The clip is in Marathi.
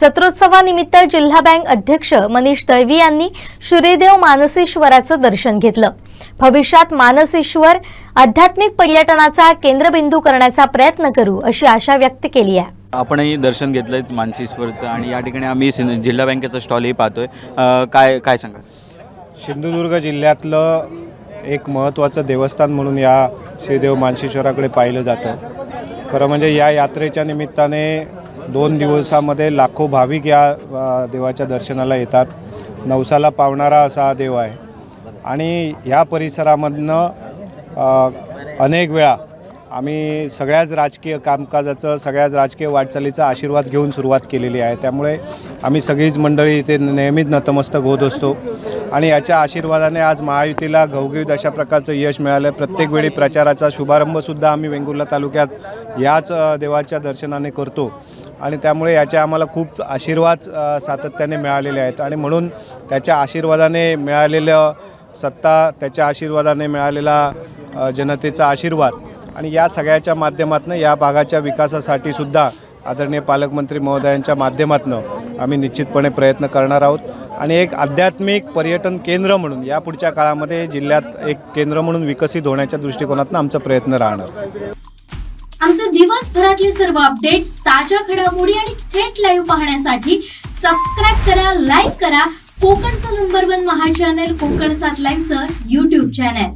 सत्रोत्सवानिमित्त जिल्हा बँक अध्यक्ष मनीष दळवी यांनी श्रीदेव मानसेश्वराचं दर्शन घेतलं. भविष्यात मानसेश्वर आध्यात्मिक पर्यटनाचा केंद्रबिंदू करण्याचा प्रयत्न करू अशी आशा व्यक्त केली आहे. आपणही दर्शन घेतलंय मानसेश्वरचं आणि या ठिकाणी आम्ही जिल्हा बँकेचा स्टॉलही पाहतोय. काय काय सांगा सिंधुदुर्ग जिल्ह्यातलं एक महत्त्वाचं देवस्थान म्हणून या श्रीदेव मानशेश्वराकडे पाहिलं जातं. खरं म्हणजे या यात्रेच्या निमित्ताने दोन दिवसामध्ये लाखो भाविक या देवाच्या दर्शनाला येतात. नवसाला पावणारा असा हा देव आहे. आणि ह्या परिसरामधनं अनेक वेळा आम्ही सगळ्याच राजकीय कामकाजाचं सगळ्याच राजकीय वाटचालीचा आशीर्वाद घेऊन सुरुवात केलेली आहे. त्यामुळे आम्ही सगळीच मंडळी इथे नेहमीच नतमस्तक होत असतो. आणि याच्या आशीर्वादाने आज महायुतीला घवघवीत अशा प्रकारचं यश मिळालं. प्रत्येक वेळी प्रचाराचा शुभारंभसुद्धा आम्ही वेंगुर्ला तालुक्यात याच देवाच्या दर्शनाने करतो. आणि त्यामुळे याचे आम्हाला खूप आशीर्वाद सातत्याने मिळालेले आहेत. आणि म्हणून त्याच्या आशीर्वादाने मिळालेलं सत्ता त्याच्या आशीर्वादाने मिळालेला जनतेचा आशीर्वाद आणि या सगळ्याच्या माध्यमातून या भागाच्या विकासासाठी सुद्धा आदरणीय पालकमंत्री महोदयांच्या माध्यमातून आम्ही निश्चितपणे प्रयत्न करणार आहोत. आणि एक आध्यात्मिक पर्यटन केंद्र म्हणून या पुढच्या काळामध्ये जिल्ह्यात एक केंद्र म्हणून विकसित होण्याच्या दृष्टिकोनातून आमचा प्रयत्न राहणार. आमचे दिवसभरातले सर्व अपडेट्स ताज्या घडामोडी आणि थेट लाईव्ह पाहण्यासाठी सबस्क्राईब करा लाईक करा. कोकणचं नंबर वन महा चॅनल कोकण सात लाईव्हचं युट्यूब चॅनल